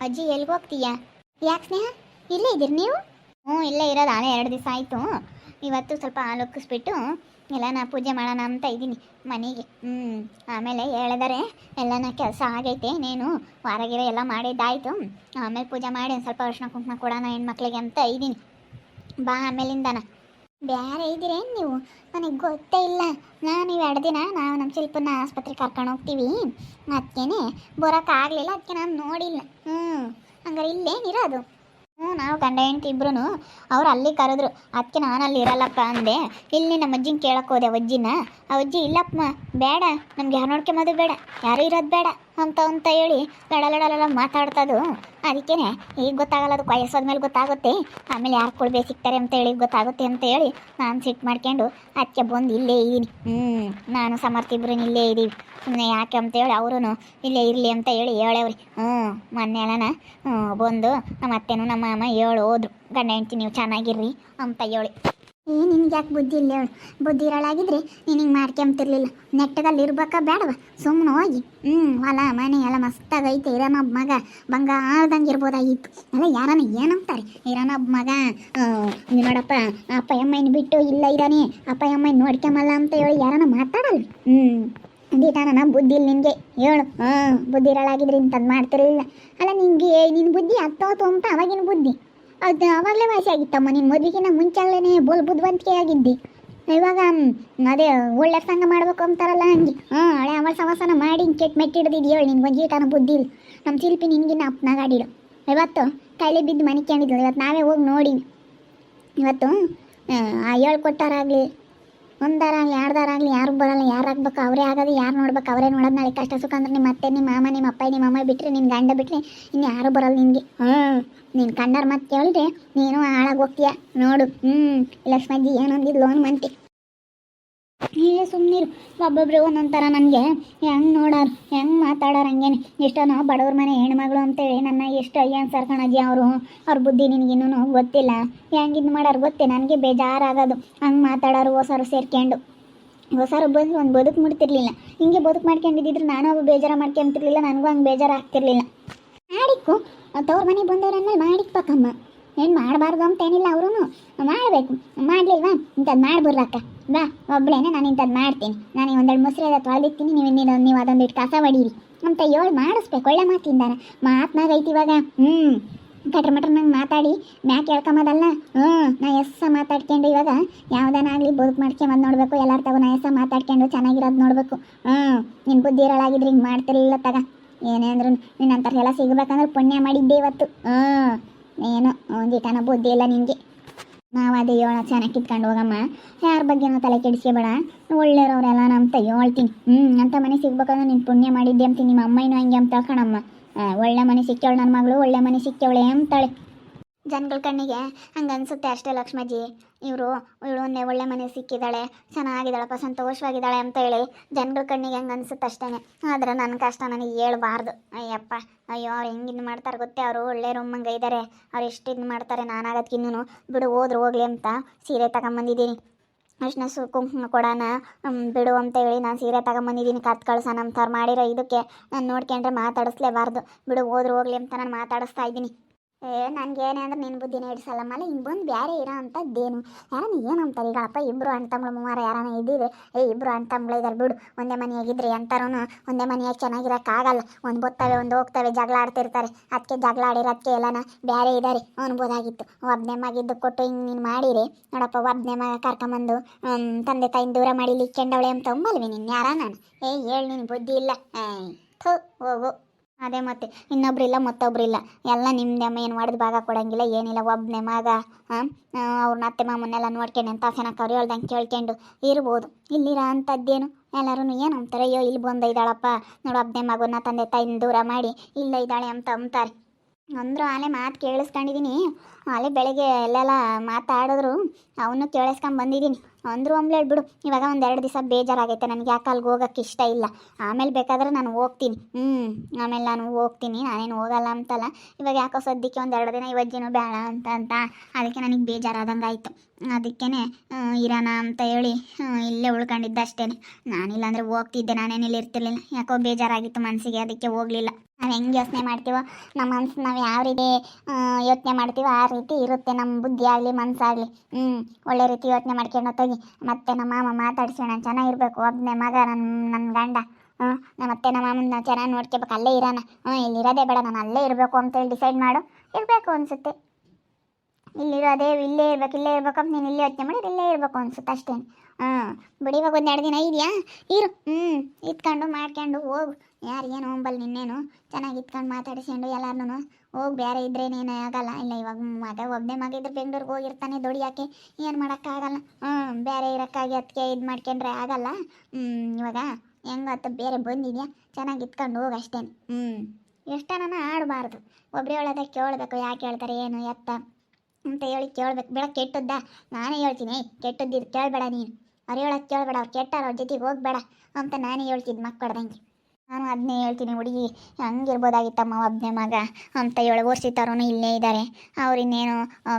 ಅಜ್ಜಿ ಎಲ್ಲಿಗೆ ಹೋಗ್ತೀಯಾ? ಯಾಕೆ ಸ್ನೇಹ? ಇಲ್ಲೇ ಇದ್ದೀರಿ ನೀವು? ಹ್ಞೂ, ಇಲ್ಲೇ ಇರೋದು. ಆಳೆ ಎರಡು ದಿವಸ ಆಯಿತು. ಇವತ್ತು ಸ್ವಲ್ಪ ಆಲೋಕಿಸ್ಬಿಟ್ಟು ಎಲ್ಲ ನಾ ಪೂಜೆ ಮಾಡೋಣ ಅಂತ ಇದ್ದೀನಿ ಮನೆಗೆ. ಹ್ಞೂ ಆಮೇಲೆ ಹೇಳಿದರೆ, ಎಲ್ಲನ ಕೆಲಸ ಆಗೈತೆ ನೀನು ವಾರಗಿರ ಎಲ್ಲ ಮಾಡಿದ್ದಾಯಿತು. ಆಮೇಲೆ ಪೂಜೆ ಮಾಡಿ ಒಂದು ಸ್ವಲ್ಪ ಅರ್ಶಿನ ಕುಂಕುಮ ಕೊಡೋಣ ಹೆಣ್ಮಕ್ಳಿಗೆ ಅಂತ ಇದ್ದೀನಿ. ಬಾ ಆಮೇಲಿಂದನ. ಬೇರೆ ಇದ್ದೀರೇನು ನೀವು? ನನಗೆ ಗೊತ್ತೇ ಇಲ್ಲ. ನಾನು ಎರಡು ದಿನ ನಾವು ನಮ್ಮ ಶಿಲ್ಪನ ಆಸ್ಪತ್ರೆಗೆ ಕರ್ಕೊಂಡು ಹೋಗ್ತೀವಿ. ಅದಕ್ಕೇನೆ ಬರೋಕ್ಕಾಗಲಿಲ್ಲ ಅದಕ್ಕೆ ನಾನು ನೋಡಿಲ್ಲ. ಹ್ಞೂ ಹಂಗಾರೆ ಇಲ್ಲೇನಿರೋದು? ಹ್ಞೂ ನಾವು ಗಂಡ ಹೆಂಡ್ತಿ ಇಬ್ರು ಅವ್ರು ಅಲ್ಲಿ ಕರೆದ್ರು. ಅದಕ್ಕೆ ನಾನು ಅಲ್ಲಿ ಇರಲ್ಲಪ್ಪ ಅಂದೆ. ಇಲ್ಲಿ ನಮ್ಮ ಅಜ್ಜಿನ ಕೇಳಕ್ಕೆ ಹೋದೆ ಅಜ್ಜಿನ. ಅಜ್ಜಿ, ಇಲ್ಲಪ್ಪ, ಬೇಡ. ನಮ್ಗೆ ಯಾರು ನೋಡ್ಕೊಂಬೋದು ಬೇಡ. ಯಾರು ಇರೋದು ಬೇಡ. ಅಂತ ಅಂತ ಹೇಳಿ ಲಡ ಲಡ ಲಡ ಮಾತಾಡ್ತದು. ಅದಕ್ಕೇನೆ, ಈಗ ಗೊತ್ತಾಗಲ್ಲ, ಅದು ವಯಸ್ಸಾದ್ಮೇಲೆ ಗೊತ್ತಾಗುತ್ತೆ. ಆಮೇಲೆ ಯಾರು ಕೊಡ್ಬೇಕು ಸಿಗ್ತಾರೆ ಅಂತ ಹೇಳಿ ಗೊತ್ತಾಗುತ್ತೆ ಅಂತ ಹೇಳಿ ನಾನು ಸಿಟ್ಟು ಮಾಡ್ಕೊಂಡು ಅದಕ್ಕೆ ಬಂದು, ಇಲ್ಲೇ ಇದ್ದೀನಿ ಹ್ಞೂ ನಾನು ಸಮರ್ಥ ಇಬ್ರು ಇಲ್ಲೇ ಇದ್ದೀವಿ ಸುಮ್ಮನೆ ಯಾಕೆ ಅಂತ ಹೇಳಿ ಅವರು ಇಲ್ಲೇ ಇರಲಿ ಅಂತ ಹೇಳಿ ಹೇಳೇವ್ರಿ. ಹ್ಞೂ ಮೊನ್ನೆ ಎಲ್ಲನ ಬಂದು ನಮ್ಮ ಅತ್ತೆನೂ ನಮ್ಮ ಅಮ್ಮ ಹೇಳು ಹೋದ್ರು. ಗಂಡ ಹೆಂಡ್ತಿ, ನೀವು ಚೆನ್ನಾಗಿರ್ರಿ ಅಂತ ಹೇಳಿ. ಏ, ನಿನ್ಗೆ ಯಾಕೆ ಬುದ್ಧಿ ಇಲ್ಲ ಹೇಳು. ಬುದ್ಧಿ ಇರೋಳಾಗಿದ್ರೆ ನೀನು ಹಿಂಗೆ ಮಾಡ್ಕೊಂತಿರ್ಲಿಲ್ಲ ನೆಟ್ಟದಲ್ಲಿ ಇರ್ಬೇಕಾ ಬೇಡವ? ಸುಮ್ಮನೆ ಹೋಗಿ. ಹ್ಞೂ ಹೊಲ ಮನೆ ಎಲ್ಲ ಮಸ್ತಾಗೈತೆ ಇರೋನೊಬ್ಬ ಮಗ ಬಂಗಾರದಂಗೆ ಇರ್ಬೋದಾಗಿತ್ತು. ಅಲ್ಲ, ಯಾರನ್ನ ಏನಂತಾರೆ ಇರೋನೊಬ್ಬ ಮಗ ನೋಡಪ್ಪ, ಅಪ್ಪ ಅಮ್ಮನ ಬಿಟ್ಟು ಇಲ್ಲ ಇದ್ದಾನೆ ಅಪ್ಪ ಅಮ್ಮನ ನೋಡ್ಕೊಂಬಲ್ಲ ಅಂತ ಹೇಳಿ ಯಾರನ್ನ ಮಾತಾಡಲ್ಲ. ಹ್ಞೂ ಅಂದಿಟ ನನ್ನ ಬುದ್ಧಿ ಇಲ್ಲ ನಿನಗೆ. ಹೇಳು. ಹಾಂ ಬುದ್ಧಿ ಇರೋಳಾಗಿದ್ರೆ ಇಂಥದ್ದು ಮಾಡ್ತಿರಲಿಲ್ಲ. ಅಲ್ಲ ನಿನಗೆ ನಿನ್ನ ಬುದ್ಧಿ ಹತ್ತೋತು ಅಂತ ಅವಾಗಿನ ಬುದ್ಧಿ. ಅದು ಅವಾಗಲೇ ವಾಸಿ ಆಗಿತ್ತಮ್ಮ. ನಿನ್ನ ಮದುವೆಗಿನ ಮುಂಚೆಲ್ಲೇ ಬೋಲ್ ಬುದ್ಧಿವಂತಿಕೆ ಆಗಿದ್ದಿ. ಇವಾಗ ಅದೇ ಒಳ್ಳೆ ಸಂಘ ಮಾಡ್ಬೇಕು ಅಂತಾರಲ್ಲ ಹಂಗೆ. ಹಾಂ, ಹಳೆ ಸವಾಸನ ಮಾಡಿ ಹಿಂಗೆ ಕೆಟ್ಟ ಮೆಟ್ಟಿಡ್ದಿದ್ದು ಹೇಳಿ ನಿನ್ಗೆ ಒಂಜೀಟನ ಬುದ್ಧಿ ಇಲ್ಲ. ನಮ್ಮ ಶಿಲ್ಪಿ ನಿನಗಿನ್ನ ಅಪ್ಪನಾಗ ಆಡಿಡು ಇವತ್ತು ಕೈಲಿ ಬಿದ್ದು ಮನಿಕೊಂಡಿದ್ಲು ಇವತ್ತು ನಾವೇ ಹೋಗಿ ನೋಡಿ ಇವತ್ತು ಹೇಳ್ಕೊಟ್ಟಾರಾಗಲಿ. ಒಂದಾರಾಗಲಿ, ಯಾರ್ದಾರಾಗಲಿ ಯಾರು ಬರಲ್ಲ ಯಾರು ಆಗ್ಬೇಕು ಅವರೇ ಆಗೋದು, ಯಾರು ನೋಡ್ಬೇಕು ಅವರೇ ನೋಡೋದು ನಾಳೆ ಕಷ್ಟ ಸುಖ ಅಂದ್ರೆ ನಿಮ್ಮ ಅತ್ತೆ ನಿಮ್ಮ ಮಾಮ ನಿಮ್ಮ ಅಪ್ಪ ನಿಮ್ಮ ಅಮ್ಮ ಬಿಟ್ಟರೆ ನಿನ್ನ ಗಂಡ ಬಿಟ್ಟರೆ ಇನ್ನು ಯಾರು ಬರಲ್ಲ ನಿನಗೆ. ಹ್ಞೂ ನೀನು ಕಂಡಾರ ಮತ್ತೆ ಕೇಳಿದ್ರೆ ನೀನು ಹಾಳಾಗಿ ಹೋಗ್ತೀಯ. ನೋಡು ಹ್ಞೂ ಲಕ್ಷ್ಮಜ್ಜಿ ಏನೊಂದಿದ್ದು ಲೋನ್ ಮಂತಿ ನೀವೇ ಸುಮ್ಮನಿರು ಒಬ್ಬೊಬ್ರು ಒಂದೊಂದು ಥರ ನನಗೆ. ಹೆಂಗೆ ನೋಡೋರು? ಹೆಂಗೆ ಮಾತಾಡೋರು ಹಂಗೇನೆ. ಎಷ್ಟೋ ನಾವು ಬಡವ್ರ ಮನೆ ಹೆಣ್ಮಗಳು ಅಂತೇಳಿ ನನ್ನ ಎಷ್ಟು ಅಯ್ಯ ಅನ್ಸರ್ಕಣಜ್ಜಿ ಅವರು. ಅವ್ರ ಬುದ್ಧಿ ನಿನಗಿನ್ನೂ ಗೊತ್ತಿಲ್ಲ. ಹೆಂಗೆ ಇದು ಮಾಡೋರು ಗೊತ್ತೇ? ನನಗೆ ಬೇಜಾರಾಗೋದು. ಹಂಗೆ ಮಾತಾಡೋರು ಹೊಸರು ಸೇರ್ಕೊಂಡು ಹೊಸರು ಬಂದು ಒಂದು ಬದುಕು ಮುಡ್ತಿರ್ಲಿಲ್ಲ. ಹಿಂಗೆ ಬದುಕು ಮಾಡ್ಕೊಂಡಿದ್ದಿದ್ರೆ ನಾನು ಒಬ್ಬ ಬೇಜಾರು ಮಾಡ್ಕೊಂತಿರ್ಲಿಲ್ಲ ನನಗೂ ಹಂಗೆ ಬೇಜಾರು ಆಗ್ತಿರ್ಲಿಲ್ಲ ಮಾಡಿಕ್ಕು ತವ್ರ ಮನೆಗೆ ಬಂದವ್ರನ್ನ ಮಾಡಿಕ್ಬೇಕಮ್ಮ ಏನು ಮಾಡಬಾರ್ದು ಅಂತ ಏನಿಲ್ಲ ಅವರು ಮಾಡಬೇಕು. ಮಾಡಲಿಲ್ವಾ? ಇಂಥದ್ದು ಮಾಡ್ಬಿಡ್ರಕ್ಕ ಬಾ ಒಬ್ಬಳೇನೆ ನಾನು ಇಂಥದ್ದು ಮಾಡ್ತೀನಿ. ನಾನು ಒಂದೆರಡು ಮೊಸರು ಅದ ತೊಳೆದಿರ್ತೀನಿ, ನೀವು ಇನ್ನೇನು ನೀವು ಅದೊಂದು ಇಟ್ಟು ಕಸ ಹೊಡೀರಿ ಅಂತ ಹೇಳಿ ಮಾಡಿಸ್ಬೇಕು. ಒಳ್ಳೆ ಮಾತಿಂದಾನ ಐತಿ ಇವಾಗ. ಹ್ಞೂ ಕಟ್ರ ಮಟ್ರ ನಂಗೆ ಮಾತಾಡಿ. ಮ್ಯಾಕ್ ಹೇಳ್ಕೊಂಬೋದಲ್ಲ ಹ್ಞೂ ನಾ ಎಸ್ಸ ಮಾತಾಡ್ಕೊಂಡು ಇವಾಗ ಯಾವ್ದನಾಗಲಿ ಬದುಕು ಮಾಡ್ಕೊಂಬಂದು ನೋಡಬೇಕು. ಎಲ್ಲರ ತಗೋ ನಾ ಎಸ್ಸ ಮಾತಾಡ್ಕೊಂಡು ಚೆನ್ನಾಗಿರೋದು ನೋಡಬೇಕು. ಹ್ಞೂ ನಿನ್ನ ಬುದ್ಧಿ ಇರೋಳಾಗಿದ್ರೆ ಹಿಂಗೆ ಮಾಡ್ತಿರ್ಲಿಲ್ಲ ತಗ. ಏನೇ ಅಂದ್ರೂ ನಿನ್ನ ಎಲ್ಲ ಸಿಗಬೇಕಂದ್ರೆ ಪುಣ್ಯ ಮಾಡಿದ್ದೆ ಇವತ್ತು. ಹ್ಞೂ ಏನೋ, ಒಂದಿತನ ಬುದ್ಧಿ ಇಲ್ಲ ನಿಮಗೆ ನಾವು ಅದೇ ಏಳು ಚೆನ್ನಾಗಿ ಕಿತ್ಕೊಂಡು ಹೋಗಮ್ಮ. ಯಾರ ಬಗ್ಗೆನೂ ತಲೆ ಕೆಡಿಸ್ಕೋಬೇಡ. ಒಳ್ಳೆಯವ್ರೆಲ್ಲ ನಮ್ಮ ತೈ ಹೇಳ್ತೀನಿ. ಹ್ಞೂ ಅಂತ ಮನೆ ಸಿಗ್ಬೇಕಂದ್ರೆ ನೀನು ಪುಣ್ಯ ಮಾಡಿದ್ದೆ ಅಂತೀನಿ. ನಿಮ್ಮ ಅಮ್ಮನೂ ಹಂಗೆ ಅಂತ ಕಣಮ್ಮ. ಒಳ್ಳೆ ಮನೆ ಸಿಕ್ಕವಳು ನನ್ನ ಮಗಳು ಒಳ್ಳೆ ಮನೆ ಸಿಕ್ಕವಳೆ ಅಂತಾಳೆ. ಜನಗಳ ಕಣ್ಣಿಗೆ ಹಂಗೆ ಅನ್ಸುತ್ತೆ ಅಷ್ಟೇ ಲಕ್ಷ್ಮಜ್ಜಿ ಇವರು, ಇವಳು ಒಳ್ಳೆ ಮನೆ ಸಿಕ್ಕಿದ್ದಾಳೆ ಚೆನ್ನಾಗಿದ್ದಾಳಪ್ಪ, ಸಂತೋಷವಾಗಿದ್ದಾಳೆ ಅಂತ ಹೇಳಿ ಜನಗಳ ಕಣ್ಣಿಗೆ ಹಂಗೆ ಅನ್ಸುತ್ತೆ ಅಷ್ಟೇ ಆದ್ರೆ ನನ್ನ ಕಷ್ಟ ನನಗೆ ಹೇಳ್ಬಾರ್ದು. ಅಯ್ಯಪ್ಪ, ಅಯ್ಯೋ, ಅವ್ರು ಹೆಂಗೆ ಇದು ಮಾಡ್ತಾರೆ ಗೊತ್ತೇ, ಅವರು ಒಳ್ಳೆ ರೂಮಂಗೆ ಇದ್ದಾರೆ ಅವ್ರು ಎಷ್ಟು ಇದು ಮಾಡ್ತಾರೆ ನಾನಾಗೋದ್ಕಿನ್ನೂ ಬಿಡು, ಹೋದ್ರು ಹೋಗ್ಲಿ ಅಂತ ಸೀರೆ ತಗೊಂಬಂದಿದ್ದೀನಿ. ಅರ್ಶಿನ ಸು, ಕುಂಕುಮ ಕೊಡೋಣ ಬಿಡು ಅಂತ ಹೇಳಿ ನಾನು ಸೀರೆ ತಗೊಂಬಂದಿದ್ದೀನಿ, ಕತ್ ಕಳ್ಸೋಣ ಅಂಥವ್ರು ಮಾಡಿರೋ ಇದಕ್ಕೆ ನಾನು ನೋಡ್ಕೊಂಡ್ರೆ ಮಾತಾಡಿಸ್ಲೇಬಾರ್ದು. ಬಿಡು, ಹೋದ್ರು ಹೋಗ್ಲಿ ಅಂತ ನಾನು ಮಾತಾಡಿಸ್ತಾ ಇದ್ದೀನಿ. ಏ ಏನೇ ಅಂದ್ರೆ ನಿನ್ನ ಬುದ್ಧಿನೇ ಇಡ್ಸಲ್ಲಮ್ಮಲ್ಲ ಹಿಂಗೆ ಬಂದು ಬೇರೆ ಇರೋ ಅಂಥದ್ದೇನು ಯಾರನ್ನ ಏನು ಅಂತಾರೆ ಈಗಳಪ್ಪ ಇಬ್ಬರು ಅಣ್ಣ ತಮ್ಮಳು ಮೂವಾರ ಯಾರನ್ನ ಇದ್ದಿದ್ರೆ ಏ ಇಬ್ಬರು ಅಣ್ಣ ತಮ್ಮಳು ಇದ್ದಾರೆ ಬಿಡು. ಒಂದೇ ಮನೆಯಾಗಿದ್ರೆ ಎಂತಾರೂ ಒಂದೇ ಮನೆಯಾಗಿ ಚೆನ್ನಾಗಿರೋಕ್ಕಾಗಲ್ಲ ಒಂದು ಬರ್ತವೆ ಒಂದು ಹೋಗ್ತವೆ ಜಗಳ ಆಡ್ತಿರ್ತಾರೆ ಅದಕ್ಕೆ ಜಗಳ ಆಡಿರೋದಕ್ಕೆ ಎಲ್ಲನ ಬೇರೆ ಇದ್ದಾರೆ ಅನ್ಬೋದಾಗಿತ್ತು. ಒಬ್ಬನೇ ಮಗಿದ್ದು ಕೊಟ್ಟು ಹಿಂಗೆ ನೀನು ಮಾಡಿರಿ? ನೋಡಪ್ಪ ಒಬ್ಬನೇ ಮಗ ಕರ್ಕೊಂಬಂದು ತಂದೆ ತಾಯಿನ ದೂರ ಮಾಡಿಲಿ ಕೆಂಡವಳೆ ಅಂತ ಅಂಬಲ್ವಿ ನೀನು ಯಾರ ನಾನು? ಏ, ಹೇಳಿ ನಿನ್ನ ಬುದ್ಧಿ ಇಲ್ಲ. ಥು ಹೋಗು ಅದೇ ಮತ್ತೆ ಇನ್ನೊಬ್ರು ಇಲ್ಲ ಮತ್ತೊಬ್ರು ಇಲ್ಲ ಎಲ್ಲ ನಿಮ್ಮದೇ ಅಮ್ಮ ಏನು ಮಾಡಿದ ಭಾಗ ಕೊಡಂಗಿಲ್ಲ, ಏನಿಲ್ಲ ಒಬ್ಬನೇ ಮಗ ಹಾಂ ಅವ್ರನ್ನ ಅತ್ತೆ ಮಾಮನ್ನೆಲ್ಲ ನೋಡ್ಕೊಂಡು ಅಂತ ಸೆನಕ್ಕೆ ಅವ್ರು ಹೇಳ್ದಂಗೆ ಕೇಳ್ಕೊಂಡು ಇರ್ಬೋದು. ಇಲ್ಲಿರ ಅಂಥದ್ದೇನು? ಎಲ್ಲರೂ ಏನು ಅಂತಾರೆ? ಅಯ್ಯೋ, ಇಲ್ಲಿ ಬಂದ ಇದ್ದಾಳಪ್ಪ. ನೋಡು ಒಬ್ಬನೇ ಮಗನ ತಂದೆ ತಾಯಿನ ದೂರ ಮಾಡಿ ಇಲ್ಲ ಇದ್ದಾಳೆ ಅಂತ ಅಂತಾರೆ ಅಂದ್ರು ಆಲೆ ಮಾತು ಕೇಳಿಸ್ಕೊಂಡಿದ್ದೀನಿ ಆಲೆ ಬೆಳಗ್ಗೆ ಎಲ್ಲೆಲ್ಲ ಮಾತಾಡಿದ್ರು, ಅವನು ಕೇಳಿಸ್ಕೊಂಡ್ ಬಂದಿದ್ದೀನಿ ಅಂದ್ರು ಅಂಬ್ಲೇಳ್ ಬಿಡು. ಇವಾಗ ಒಂದು ಎರಡು ದಿವಸ ಬೇಜಾರಾಗೈತೆ. ನನಗೆ ಯಾಕೆ ಅಲ್ಲಿಗೆ ಹೋಗೋಕ್ಕೆ ಇಷ್ಟ ಇಲ್ಲ. ಆಮೇಲೆ ಬೇಕಾದ್ರೆ ನಾನು ಹೋಗ್ತೀನಿ. ಹ್ಞೂ ಆಮೇಲೆ ನಾನು ಹೋಗ್ತೀನಿ. ನಾನೇನು ಹೋಗಲ್ಲ ಅಂತಲ್ಲ. ಇವಾಗ ಯಾಕೋ ಸದ್ಯಕ್ಕೆ ಒಂದು ಎರಡು ದಿನ ಇವಜ್ಜಿನೂ ಬೇಡ ಅಂತ ಅಂತ. ಅದಕ್ಕೆ ನನಗೆ ಬೇಜಾರಾದಂಗೆ ಆಯಿತು. ಅದಕ್ಕೇ ಇರೋಣ ಅಂತ ಹೇಳಿ ಇಲ್ಲೇ ಉಳ್ಕೊಂಡಿದ್ದೆ ಅಷ್ಟೇ ನಾನಿಲ್ಲ ಅಂದರೆ ಹೋಗ್ತಿದ್ದೆ. ನಾನೇನಿಲ್ಲ ಇರ್ತಿರ್ಲಿಲ್ಲ. ಯಾಕೋ ಬೇಜಾರಾಗಿತ್ತು ಮನಸ್ಸಿಗೆ ಅದಕ್ಕೆ ಹೋಗಲಿಲ್ಲ. ನಾವು ಹೆಂಗೆ ಯೋಚನೆ ಮಾಡ್ತೀವೋ? ನಮ್ಮ ಮನ್ಸು, ನಾವು ಯಾವ ರೀತಿ ಯೋಚನೆ ಮಾಡ್ತೀವೋ ಆ ರೀತಿ ಇರುತ್ತೆ. ನಮ್ಮ ಬುದ್ಧಿ ಆಗಲಿ ಮನಸ್ಸಾಗಲಿ ಹ್ಞೂ ಒಳ್ಳೆ ರೀತಿ ಯೋಚನೆ ಮಾಡ್ಕೊಂಡು ಹೋಗಿ ಮತ್ತೆ ನಮ್ಮ ಮಾಮ ಮಾತಾಡ್ಸೋಣ ಚೆನ್ನಾಗಿರ್ಬೇಕು ಒಬ್ಬನೇ ಮಗ ನನ್ನ ನನ್ನ ಗಂಡ. ಹ್ಞೂ ಮತ್ತೆ ನಮ್ಮ ಮಾಮನ ಚೆನ್ನಾಗಿ ನೋಡ್ಕೋಬೇಕು, ಅಲ್ಲೇ ಇರೋಣ. ಹ್ಞೂ ಇಲ್ಲಿ ಇರೋದೇ ಬೇಡ, ನಾನು ಅಲ್ಲೇ ಇರಬೇಕು ಅಂತೇಳಿ ಡಿಸೈಡ್ ಮಾಡು. ಇರಬೇಕು ಅನಿಸುತ್ತೆ. ಇಲ್ಲಿರೋದೇ, ಇಲ್ಲೇ ಇರ್ಬೇಕು ಇಲ್ಲೇ ಇರ್ಬೇಕು ಅಂತ ನೀನು ಇಲ್ಲೇ ಯೋಚನೆ ಮಾಡಿದ್ರೆ ಇಲ್ಲೇ ಇರಬೇಕು ಅನ್ಸುತ್ತೆ ಅಷ್ಟೇ ಹಾಂ ಬಿಡಿ ಇವಾಗ ಎರಡು ದಿನ ಇದೆಯಾ? ಇರು. ಹ್ಞೂ ಇತ್ಕೊಂಡು ಮಾಡ್ಕೊಂಡು ಹೋಗು. ಯಾರಿಗೇನು ಹೋಂಬಲ್ ನಿನ್ನೇನು? ಚೆನ್ನಾಗಿ ಇತ್ಕೊಂಡು ಮಾತಾಡಿಸ್ಕೊಂಡು ಎಲ್ಲಾರನು ಹೋಗಿ ಬೇರೆ ಇದ್ರೇನೇನು ಆಗಲ್ಲ? ಇಲ್ಲ, ಇವಾಗ ಮಗ ಒಬ್ಬನೇ ಮಗ ಇದ್ರೆ ಬೆಂಗ್ಳೂರಿಗೆ ಹೋಗಿರ್ತಾನೆ ದುಡಿಯೋಕ್ಕೆ ಏನು ಮಾಡೋಕ್ಕಾಗಲ್ಲ ಹ್ಞೂ ಬೇರೆ ಇರೋಕ್ಕಾಗಿ ಅದಕ್ಕೆ ಇದು ಮಾಡ್ಕೊಂಡ್ರೆ ಆಗಲ್ಲ? ಹ್ಞೂ ಇವಾಗ ಹೆಂಗತ್ತ ಬೇರೆ ಬಂದಿದ್ಯಾ? ಚೆನ್ನಾಗಿ ಇತ್ಕೊಂಡು ಹೋಗ್ ಅಷ್ಟೇ. ಹ್ಞೂ ಎಷ್ಟನ ಆಡಬಾರ್ದು. ಒಬ್ಬರೇ ಹೇಳೋದ ಕೇಳಬೇಕು, ಯಾಕೆ ಹೇಳ್ತಾರೆ, ಏನು, ಎತ್ತ? ಅಂತ ಹೇಳಿ ಕೇಳ್ಬೇಕು. ಬೇಡ ಕೆಟ್ಟದ್ದ? ನಾನೇ ಹೇಳ್ತೀನಿ ಕೆಟ್ಟದ್ದು ಇದು ಕೇಳಬೇಡ ನೀನು. ಅವ್ರು ಹೇಳೋದು ಕೇಳಬೇಡ, ಅವ್ರು ಕೆಟ್ಟಾರ ಅವ್ರ ಜೊತೆಗೆ ಹೋಗಬೇಡ ಅಂತ ನಾನೇ ಹೇಳ್ತಿದ್ದು ಮಕ್ಕಳ್ದಂಗೆ ನಾನು ಅದನ್ನೇ ಹೇಳ್ತೀನಿ, ಹುಡುಗಿ. ಹಂಗಿರ್ಬೋದಾಗಿತ್ತಮ್ಮ ಒಬ್ಬನೇ ಮಗ. ಅಂತ ಏಳು ಓದಿಸಿತಾರೂ ಇಲ್ಲೇ ಇದ್ದಾರೆ. ಅವ್ರು ಇನ್ನೇನು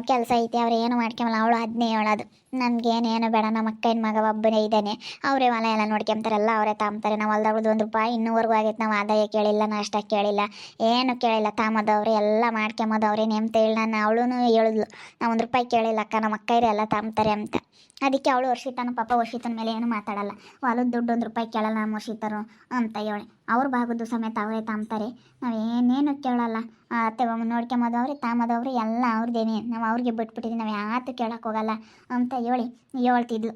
ಕೆಲಸ ಐತೆ, ಅವ್ರು ಏನು ಮಾಡ್ಕೊಂಬಲ್ಲ. ಅವಳು ಅದನ್ನೇ ಹೇಳೋದು. ನಮಗೇನೇನು ಬೇಡ, ನಮ್ಮ ಅಕ್ಕನ ಮಗ ಒಬ್ಬನೇ ಇದ್ದಾನೆ. ಅವರೇ ಹೊಲ ಎಲ್ಲ ನೋಡ್ಕೊಂತಾರಲ್ಲ ಅವರೇ ತಾಂಬ್ತಾರೆ. ನಾವು ಹೊಲ್ದಾಗಳ್ದು ಒಂದು ರೂಪಾಯಿ ಇನ್ನೂವರೆಗೂ ಆಗೈತೆ. ನಾವು ಆದಾಯ ಕೇಳಿಲ್ಲ, ನಾಷ್ಟ ಕೇಳಿಲ್ಲ. ಏನು ಕೇಳಿಲ್ಲ. ತಾಮದವ್ರೆ ಎಲ್ಲ ಅವರೇ ಅಂತ ಹೇಳಿ ನಾನು ಅವಳು ಹೇಳಿದ್ಲು. ನಾವು ಒಂದು ರೂಪಾಯಿ ಕೇಳಿಲ್ಲ, ಅಕ್ಕ. ನಮ್ಮ ಅಕ್ಕಯ್ರು ಎಲ್ಲ ತಾಂಬ್ತಾರೆ ಅಂತ. ಅದಕ್ಕೆ ಅವಳು ವರ್ಷಿತಾನು ಪಾಪ ವರ್ಷಿತನ ಮೇಲೆ ಏನು ಮಾತಾಡಲ್ಲ. ಹೊಲದ ದುಡ್ಡು ಒಂದು ರೂಪಾಯಿ ಕೇಳಲ್ಲ, ನಮ್ಮ ವರ್ಷಿತರು ಅಂತ ಹೇಳಿ. ಅವ್ರ ಭಾಗದ್ದು ಸಮೇತ ಅವರೇ ತಾಂಬ್ತಾರೆ ನಾವು ಏನೇನು ಕೇಳಲ್ಲ ಅತ್ತೆ ನೋಡ್ಕೊಂಬದವ್ರೆ ತಾಮದವ್ರಿ ಎಲ್ಲ ಅವ್ರದ್ದೇನೆ ನಾವು ಅವ್ರಿಗೆ ಬಿಟ್ಬಿಟ್ಟಿದ್ದೀವಿ, ನಾವು ಯಾತು ಕೇಳೋಕ್ಕೋಗಲ್ಲ ಅಂತ ಹೇಳಿ ಹೇಳ್ತಿದ್ಲು.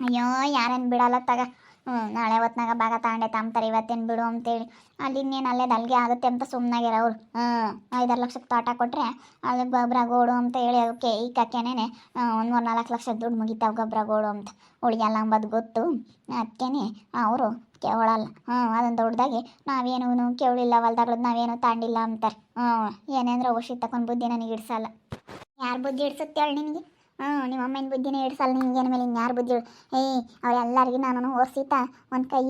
ಅಯ್ಯೋ ಯಾರನ್ನು ಬಿಡಲ್ಲ ತಗ. ಹ್ಞೂ ನಾಳೆ ಹೊತ್ನಾಗ ಭಾಗ ತಗೊಂಡೆ ತಾಂಬ್ತಾರೆ ಇವತ್ತೇನು ಬಿಡು ಅಂತೇಳಿ. ಅಲ್ಲಿ ಇನ್ನೇನು ಅಲ್ಲೇ ಅಲ್ಲಿಗೆ ಆಗುತ್ತೆ ಅಂತ ಸುಮ್ಮನಾಗ್ಯಾರ ಅವ್ರು. ಹ್ಞೂ ಐದಾರು ಲಕ್ಷಕ್ಕೆ ತೋಟ ಕೊಟ್ಟರೆ ಅಲ್ಲಿ ಗೊಬ್ಬರ ಗೋಡು ಅಂತ ಹೇಳಿ ಅದಕ್ಕೆ ಈ ಕಕ್ಕೆನೇ ಒಂದು ಮೂರು ನಾಲ್ಕು ಲಕ್ಷ ದುಡ್ಡು ಮುಗಿತಾವೆ ಗೊಬ್ಬರ ಗೋಡು ಅಂತ. ಉಳಿಯಲ್ಲ ಅಂಬದು ಗೊತ್ತು. ಅದಕ್ಕೇ ಅವರು ಕೇಳಲ್ಲ ಹ್ಞೂ ಅದನ್ನು ದೊಡ್ಡದಾಗಿ ನಾವೇನು ಕೇಳಿಲ್ಲ ಹೊಲ್ದಾಗ್ಳದ್ದು ನಾವೇನು ತಾಂಡಿಲ್ಲ ಅಂತಾರೆ. ಹ್ಞೂ ಏನೇಂದ್ರೆ ಔಷಧಿ ತಗೊಂಡು ಬುದ್ಧಿ ನನಗೆ ಇಡ್ಸಲ್ಲ ಯಾರು ಬುದ್ಧಿ ಇಡ್ಸುತ್ತೆ ಹೇಳಿ ನಿನಗೆ? ಹ್ಞೂ, ನಿಮ್ಮ ಅಮ್ಮನ ಬುದ್ಧಿನೇ ಇಡ್ಸಲ್ಲ ನಿಂಗೇನು ಮೇಲೆ, ಇನ್ಯಾರು ಬುದ್ಧಿ ಏಯ್ ಅವರೆಲ್ಲರಿಗಿನ ನಾನು ಒರ್ಸಿತ ಒಂದು ಕೈ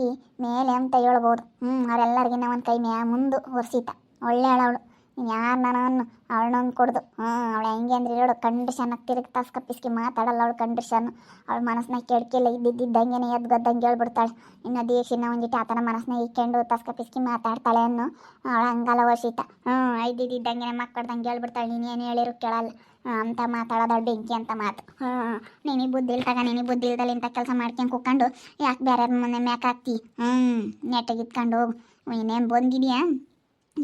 ಮೇಲೆ ಅಂತ ಹೇಳ್ಬೋದು. ಹ್ಞೂ ಅವರೆಲ್ಲರಿಗಿನ ಒಂದು ಕೈ ಮ್ಯಾ ಮುಂದೆ ಒರ್ಸಿತ ಒಳ್ಳೆ ಅವಳು ಯಾರು ನಾನು ಅವಳನ್ನೊಂದು ಕೊಡ್ದು. ಹ್ಞೂ, ಅವಳು ಹೆಂಗೆ ಅಂದ್ರೆ ಹೇಳು ಕಂಡೀಷನ್ ತಿರುಗಿ ತಸ್ಕ ಮಾತಾಡಲ್ಲ ಅವಳು ಕಂಡೀಷನ್ ಅವಳು ಮನಸ್ಸನ್ನ ಕೆಡ್ಕಿಲ್ಲ ಇದ್ದಿದ್ದಂಗೆನೇ ಎದ್ದು ಹೇಳ್ಬಿಡ್ತಾಳೆ. ಇನ್ನು ದೀಕ್ಷಿನ ಒಂದಿಟ್ಟು ಆತನ ಮನಸ್ಸನ್ನ ಇಕ್ಕೊಂಡು ತಸ್ಕ ಪಿಸ್ಕಿ ಮಾತಾಡ್ತಾಳೆ ಅನ್ನು. ಅವಳು ಹಂಗಲ್ಲ ವರ್ಷಿತ ಹ್ಞೂ ಐದಿದ್ದಂಗೆ ಮಕ್ಕಳ್ದಂಗೆ ಹೇಳ್ಬಿಡ್ತಾಳೆ, ನೀನು ಏನು ಹೇಳಿರು ಕೇಳಲ್ಲ. ಅಂತ ಮಾತಾಡೋದು ಬೆಂಕಿ ಅಂತ ಮಾತು. ಹ್ಞೂ ನೀನು ಬುದ್ಧಿ ಇಲ್ದಾಗ, ನೀನಿ ಬುದ್ಧಿ ಇಲ್ದಲ್ಲಿ ಇಂಥ ಕೆಲಸ ಮಾಡ್ಕೊಂಡು ಕುಕ್ಕೊಂಡು ಯಾಕೆ ಬೇರೆ ಮನೆ ಮ್ಯಾಕ್ ಹಾಕ್ತಿ? ಹ್ಞೂ ನೆಟ್ಟಿಗೆ ಇತ್ಕೊಂಡು ಹೋಗು. ಇನ್ನೇನು ಬಂದಿದ್ಯಾ?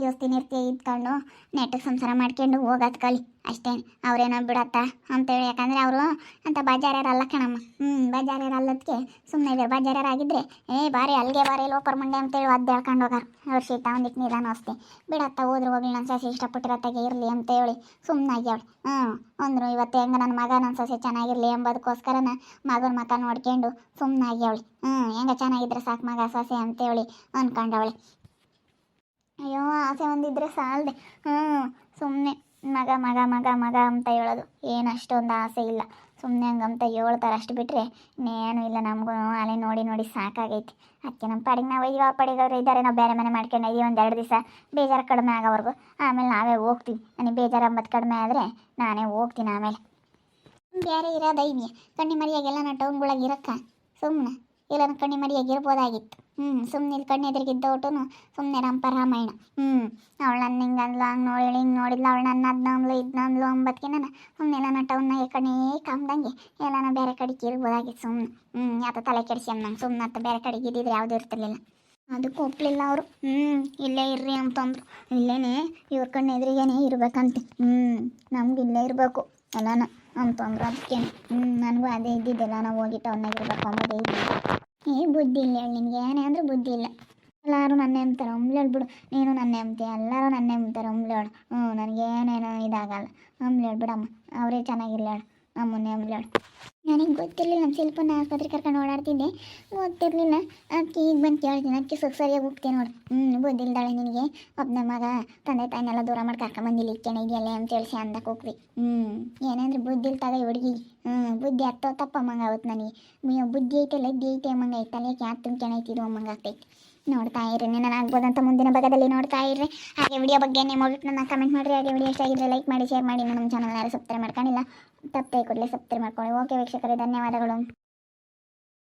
ಯೋಸ್ತೀನಿ ಇರ್ತೀಯ ಇದ್ಕೊಂಡು ನೆಟ್ಟಿಗೆ ಸಂಸಾರ ಮಾಡ್ಕೊಂಡು ಹೋಗೋದು ಕಲಿ ಅಷ್ಟೇ ಅವ್ರೇನೋ ಬಿಡತ್ತ ಅಂತೇಳಿ. ಯಾಕಂದ್ರೆ ಅವರು ಅಂತ ಬಜಾರ್ಯಾರಲ್ಲ ಕಣಮ್ಮ. ಹ್ಞೂ ಬಜಾರ್ಯಾರಲ್ಲದಕ್ಕೆ ಸುಮ್ಮನೆ ಇದ್ದಾರೆ ಬಜಾರ್ಯಾರಾಗಿದ್ದರೆ ಏ ಬಾರಿ ಅಲ್ಲಿಗೆ ಬಾರಿ ಲೋಪರ್ ಮಂಡೆ ಅಂತೇಳಿ ಒದ್ದು ಹೇಳ್ಕೊಂಡು ಹೋಗಾರ. ಅವ್ರು ಶೀತ ಒಂದಿಟ್ಟು ನಿಧಾನ ಅಷ್ಟೇ. ಬಿಡತ್ತ ಹೋದ್ರೆ ಹೋಗ್ಲಿ ನನ್ನ ಸಸಿ ಇಷ್ಟಪಟ್ಟಿರತ್ತಾಗೆ ಇರಲಿ ಅಂತ ಹೇಳಿ ಸುಮ್ಮನಾಗಿ ಅವಳು. ಹ್ಞೂ ಅಂದರು ಇವತ್ತು ಹೆಂಗೆ ನನ್ನ ಮಗ ನನ್ನ ಸೊಸೆ ಚೆನ್ನಾಗಿರಲಿ ಎಂಬುದಕ್ಕೋಸ್ಕರನ ಮಗನ ಮಕ ನೋಡ್ಕೊಂಡು ಸುಮ್ಮನಾಗಿ ಅವಳು. ಹ್ಞೂ ಹೆಂಗೆ ಚೆನ್ನಾಗಿದ್ರೆ ಸಾಕು ಮಗ, ಸೊಸೆ ಅಂತೇಳಿ ಅಂದ್ಕೊಂಡವಳೆ ಅಯ್ಯೋ, ಆಸೆ ಒಂದಿದ್ರೆ ಸಾಲದೆ. ಹ್ಞೂ ಸುಮ್ಮನೆ ಮಗ ಮಗ ಮಗ ಮಗ ಅಂತ ಹೇಳೋದು. ಏನು ಅಷ್ಟೊಂದು ಆಸೆ ಇಲ್ಲ. ಸುಮ್ಮನೆ ಹಂಗಂತ ಹೇಳ್ತಾರೆ ಅಷ್ಟು ಬಿಟ್ಟರೆ ಇನ್ನೇನು ಇಲ್ಲ ನಮಗೂ. ಅಲೆ ನೋಡಿ ನೋಡಿ ಸಾಕಾಗೈತಿ. ಅದಕ್ಕೆ ನಮ್ಮ ಪಾಡಿಗೆ ನಾವು ಅಯ್ಯೋ ಪಡಿಗವ್ರು ಇದ್ದಾರೆ. ನಾವು ಬೇರೆ ಮನೆ ಮಾಡ್ಕೊಂಡು ಒಂದು ಎರಡು ದಿವಸ. ಬೇಜಾರು ಕಡಿಮೆ ಆಗೋವರೆಗೂ. ಆಮೇಲೆ ನಾವೇ ಹೋಗ್ತೀವಿ. ನನಗೆ ಬೇಜಾರು ಅಂಬತ್ತು ಕಡಿಮೆ ಆದರೆ ನಾನೇ ಹೋಗ್ತೀನಿ ಆಮೇಲೆ. ಬೇರೆ ಇರೋದೈನಿ ಕಣ್ಣಿ ಮರಿಯಾಗೆಲ್ಲ ನಾ ಟೌನ್ಗೊಳಗೆ ಇರಕ್ಕ? ಸುಮ್ಮನೆ ಇಲ್ಲ ಕಣ್ಣಿ ಕಣ್ಣಿ ಮರಿಯಾಗಿರ್ಬೋದಾಗಿತ್ತು ಹ್ಞೂ ಸುಮ್ಮನೆ ಕಣ್ಣು ಎದುರಿಗಿದ್ದ ಒಟ್ಟುನು ಸುಮ್ಮನೆ ರಂಪ ರಾಮಾಯಣ. ಹ್ಞೂ ಅವಳು ನನ್ನ ಹಿಂಗೆ ಅಂದ್ಲು, ಹಂಗೆ ನೋಡಿ ಹಿಂಗೆ ನೋಡಿದ್ಲು ಅವಳು ನನ್ನ ಅದನ್ನ ಅಂದ್ಲು ಇದನ್ನ ಅಂದ್ಲು ನಾನು ಸುಮ್ಮನೆ ಎಲ್ಲ ಟೌನ್ನಾಗೆ ಕಣ್ಣೇ ಕಾಮ್ದಂಗೆ ಎಲ್ಲನ ಬೇರೆ ಕಡೆಗೆ ಇರ್ಬೋದಾಗಿತ್ತು ಸುಮ್ಮನೆ ಹ್ಞೂ ಯಾತ ತಲೆ ಕೆಡಿಸ್ಯಮ್ ನಂಗೆ ಸುಮ್ಮನೆ ಅಂತ ಬೇರೆ ಕಡೆಗೆ ಇದ್ದಿದ್ರೆ ಯಾವುದೂ ಇರ್ತಿರ್ಲಿಲ್ಲ. ಅದಕ್ಕೆ ಒಪ್ಲಿಲ್ಲ ಅವರು. ಹ್ಞೂ ಇಲ್ಲೇ ಇರ್ರಿ ಅಂತಂದ್ರು ಇಲ್ಲೇನೆ ಇವ್ರ ಕಣ್ಣು ಎದುರಿಗೇನೆ ಇರ್ಬೇಕಂತೆ. ಹ್ಞೂ ನಮ್ಗೆ ಇಲ್ಲೇ ಇರಬೇಕು ಎಲ್ಲನ ಅಂತಂದ್ರು ಅದಕ್ಕೆ ಹ್ಞೂ ನನಗೂ ಅದೇ ಇದ್ದಿದ್ದೆಲ್ಲ, ನಾವು ಹೋಗಿ ಟೌನ್ನಾಗ ಇರ್ಬೇಕು ಅಂಬೋದೇ ಇದ್ದಿದ್ದು ಏ ಬುದ್ಧಿ ಇಲ್ಲ ಹೇಳಿ, ನಿನಗೆ ಏನೇ ಅಂದ್ರೆ ಬುದ್ಧಿ ಇಲ್ಲ. ಎಲ್ಲರೂ ನನ್ನ ಎಂಬ್ತಾರೆ ಅಂಬ್ಲೇಳು ಬಿಡು ನೀನು ನನ್ನ ಅಂತೀಯ ಎಲ್ಲರೂ ನನ್ನೇ ಅಂತಾರೆ ಅಂಬ್ಲೇಳು ಹ್ಞೂ ನನಗೇನೇನೋ ಇದಾಗಲ್ಲ. ಅಂಬ್ಲೇಳು ಬಿಡಮ್ಮ ಅವರೇ ಚೆನ್ನಾಗಿರ್ಲಿ ಹೇಳು. ಅಮ್ಮನೇ ಆಮೇಲೆ ನನಗೆ ಗೊತ್ತಿರಲಿಲ್ಲ ನಮ್ಮ ಶಿಲ್ಪನ ಆಸ್ಪತ್ರೆ ಕರ್ಕೊಂಡು ಓಡಾಡ್ತಿದ್ದೆ. ಗೊತ್ತಿರಲಿಲ್ಲ. ಅದಕ್ಕೆ ಈಗ ಬಂದು ಕೇಳ್ತೀನಿ. ಅದಕ್ಕೆ ಸುಖ ಸರಿಯಾಗಿ ಹೋಗ್ತೀನಿ ನೋಡು. ಹ್ಞೂ ಬುದ್ಧಿಲ್ದಾಳೆ ನಿನಗೆ. ಒಬ್ಬನ ಮಗ, ತಂದೆ ತಾಯಿನೆಲ್ಲ ದೂರ ಮಾಡಿ ಕರ್ಕೊಂಬಂದಿಲ್ಲ ಇಕ್ಕೇನೆ ಇದೆಯಲ್ಲ ಅಂತ ಹೇಳಿ ಅಂದಕ್ಕೆ ಹೋಗ್ರಿ ಹ್ಞೂ ಏನಂದ್ರೆ ಬುದ್ಧಿ ಇಲ್ತಾಗ ಈ ಹುಡುಗಿ ಹ್ಞೂ ಬುದ್ಧಿ ಹತ್ತೋ ತಪ್ಪ ಅಮ್ಮಂಗೆ ಆವತ್ತು ನನಗೆ ಬುದ್ಧಿ ಐತಲ್ಲ ಇದ್ದಿ ಐತೆ ಅಮ್ಮಂಗೆ ಐತಲ್ಲ, ಯಾಕೆ ಯಾಕೆ ತುಂಬ್ಕೆಣ ಐತಿದ್ದು ಅಮ್ಮಂಗೆ ಆಗ್ತೈತೆ. ನೋಡ್ತಾ ಇರಿ ನಾನು ಆಗ್ಬೋದಂತ ಮುಂದಿನ ಭಾಗದಲ್ಲಿ ನೋಡ್ತಾ ಇರ್ರಿ. ಹಾಗೆ ವಿಡಿಯೋ ಬಗ್ಗೆ ನಿಮ್ಮ ನನ್ನ ಕಮೆಂಟ್ ಮಾಡಿರಿ. ಹಾಗೆ ವಿಡಿಯೋ ಇಷ್ಟ ಆಗಿದ್ರೆ ಲೈಕ್ ಮಾಡಿ ಶೇರ್ ಮಾಡಿ. ನಮ್ಮ ಚಾನಲ್ ಯಾರು ಸಬ್ಸ್ಕ್ರೈಬ್ ಮಾಡ್ಕೊಂಡಿಲ್ಲ, ತಪ್ಪೇ ಕೊಡಲಿ ಸಬ್ಸ್ಕ್ರೈಬ್ ಮಾಡ್ಕೊಳ್ಳಿ. ಓಕೆ ವೀಕ್ಷಕರೇ, ಧನ್ಯವಾದಗಳು.